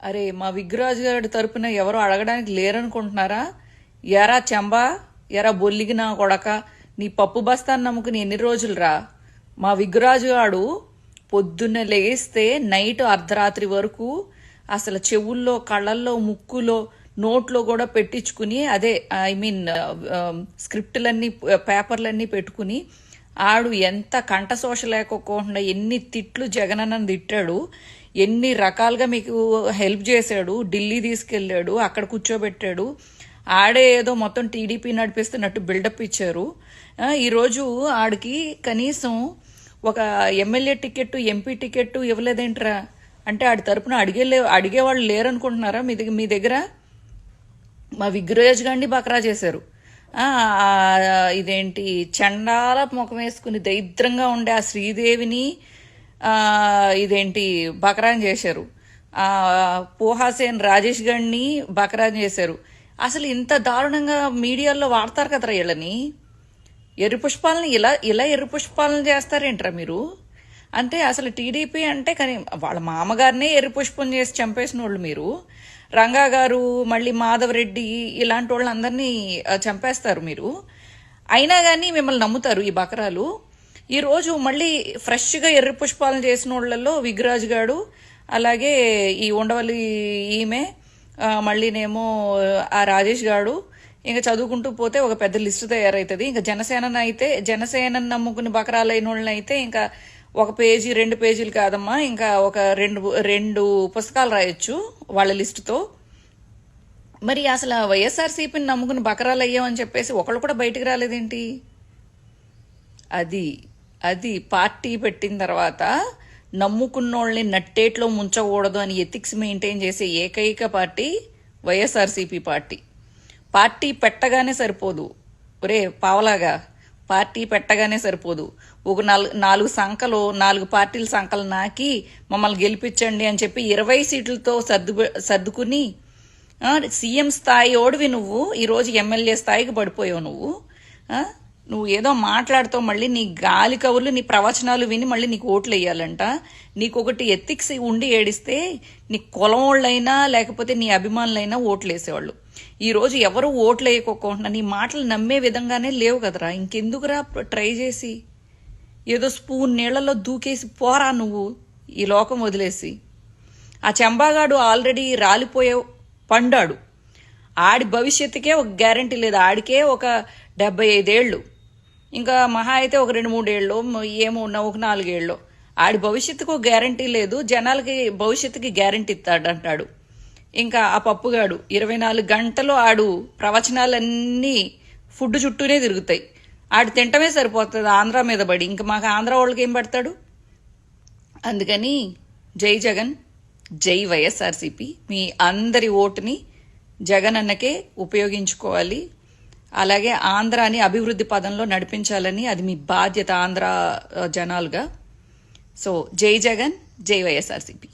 అరే మా విగ్రాజ్ గారి తరపున ఎవరు అడగడానికి లేరనుకుంటున్నారా? ఎరా చెంబా ఎరా బొల్లిగి నా కొడక నీ పప్పు బస్తాన్ని నమ్ముకుని ఎన్ని రోజులు రా మా విగ్రాజు గాడు పొద్దున్న లేస్తే నైట్ అర్ధరాత్రి వరకు అసలు చెవుల్లో కళ్ళల్లో ముక్కులో నోట్లో కూడా పెట్టించుకుని అదే ఐ మీన్ స్క్రిప్టులన్నీ పేపర్లన్నీ పెట్టుకుని ఆడు ఎంత కంఠశోష లేకోకుండా ఎన్ని తిట్లు జగనన్నను తిట్టాడు ఎన్ని రకాలుగా మీకు హెల్ప్ చేశాడు ఢిల్లీ తీసుకెళ్ళాడు అక్కడ కూర్చోబెట్టాడు ఆడే ఏదో మొత్తం టీడీపీ నడిపిస్తున్నట్టు బిల్డప్ ఇచ్చారు. ఈరోజు ఆడికి కనీసం ఒక ఎమ్మెల్యే టికెట్ ఎంపీ టికెట్ ఇవ్వలేదేంట్రా? అంటే ఆడి తరపున అడిగే అడిగేవాళ్ళు లేరనుకుంటున్నారా మీ దగ్గర మీ దగ్గర? మా విగ్రహజ్ గాండి బక్రా చేశారు. ఇదేంటి చండాల ముఖం వేసుకుని దరిద్రంగా ఉండే ఆ శ్రీదేవిని ఇదేంటి బకరాన్ చేశారు. పోహాసేన్ రాజేష్ గారిని బకరాన్ చేశారు. అసలు ఇంత దారుణంగా మీడియాలో వాడతారు కదరా వీళ్ళని? ఎర్రి పుష్పాలను ఇలా ఇలా ఎర్రి పుష్పాలను చేస్తారేంట్రా మీరు? అంటే అసలు టీడీపీ అంటే కానీ వాళ్ళ మామగారినే ఎర్రి పుష్పం చేసి చంపేసిన వాళ్ళు మీరు. రంగా గారు మళ్ళీ మాధవరెడ్డి ఇలాంటి వాళ్ళందరినీ చంపేస్తారు మీరు. అయినా కానీ మిమ్మల్ని నమ్ముతారు ఈ బకరాలు. ఈరోజు మళ్ళీ ఫ్రెష్గా ఎర్ర పుష్పాలను చేసిన వాళ్ళల్లో విగ్రాజ్ గాడు అలాగే ఈ ఉండవల్లి ఈమె మళ్ళీనేమో ఆ రాజేష్ గాడు. ఇంకా చదువుకుంటూ పోతే ఒక పెద్ద లిస్టు తయారవుతుంది ఇంకా జనసేన అయితే జనసేనని నమ్ముకుని బకరాలైన వాళ్ళని అయితే ఇంకా ఒక పేజీ రెండు పేజీలు కాదమ్మా. ఇంకా ఒక రెండు రెండు పుస్తకాలు రాయొచ్చు. వాళ్ళ లిస్టుతో. మరి అసలు వైఎస్ఆర్సీపీని నమ్ముకుని బకరాలు అయ్యామని చెప్పేసి ఒకళ్ళు కూడా బయటికి రాలేదేంటి? అది అది పార్టీ పెట్టిన తర్వాత నమ్ముకున్నోళ్ళని నట్టేట్లో ముంచకూడదు అని ఎథిక్స్ మెయింటైన్ చేసే ఏకైక పార్టీ వైఎస్ఆర్సీపీ పార్టీ. పార్టీ పెట్టగానే సరిపోదు. ఒరే పావలాగా. పార్టీ పెట్టగానే సరిపోదు. ఒక నాలుగు నాలుగు సంఖలు నాలుగు పార్టీల సంఖలు నాకి మమ్మల్ని గెలిపించండి అని చెప్పి ఇరవై సీట్లతో సర్దు సర్దుకుని సీఎం స్థాయి ఓడివి నువ్వు ఈరోజు ఎమ్మెల్యే స్థాయికి పడిపోయావు నువ్వు నువ్వు ఏదో మాట్లాడుతావు మళ్ళీ నీ గాలి కవులు నీ ప్రవచనాలు విని మళ్ళీ నీకు ఓట్లు వేయాలంట నీకు ఒకటి ఎత్తిక్స్ ఉండి ఏడిస్తే నీ కులం వాళ్ళైనా లేకపోతే నీ అభిమానులైనా ఓట్లు వేసేవాళ్ళు ఈరోజు ఎవరు ఓట్లు వేయకోకుండా నీ మాటలు నమ్మే విధంగానే లేవు కదరా. ఇంకెందుకురా ట్రై చేసి? ఏదో స్పూన్ నీళ్ళలో దూకేసి పోరా నువ్వు ఈ లోకం వదిలేసి. ఆ చెంబాగాడు ఆల్రెడీ రాలిపోయే పండాడు. ఆడి భవిష్యత్తుకే ఒక గ్యారంటీ లేదు. ఆడికే ఒక డెబ్బై ఐదేళ్ళు. ఇంకా మహా అయితే ఒక రెండు మూడేళ్ళు ఏమో ఉన్న ఒక నాలుగేళ్ళు. ఆడి భవిష్యత్తుకు గ్యారంటీ లేదు జనాలకి భవిష్యత్తుకి గ్యారంటీ ఇస్తాడంటాడు. ఇంకా ఆ పప్పుగాడు ఇరవై నాలుగు గంటలు ఆడు ప్రవచనాలన్నీ ఫుడ్ చుట్టూనే తిరుగుతాయి. ఆడు తింటమే సరిపోతుంది ఆంధ్ర మీద పడి. ఇంకా మాకు ఆంధ్ర వాళ్ళకి ఏం పడతాడు? అందుకని జై జగన్ జై వైఎస్ఆర్సీపీ మీ అందరి ఓటుని జగన్ అన్నకే ఉపయోగించుకోవాలి. అలాగే ఆంధ్రాని అభివృద్ధి పదంలో నడిపించాలని అది మీ బాధ్యత ఆంధ్ర జనాలుగా. సో జై జగన్ జై వైఎస్ఆర్సీపీ.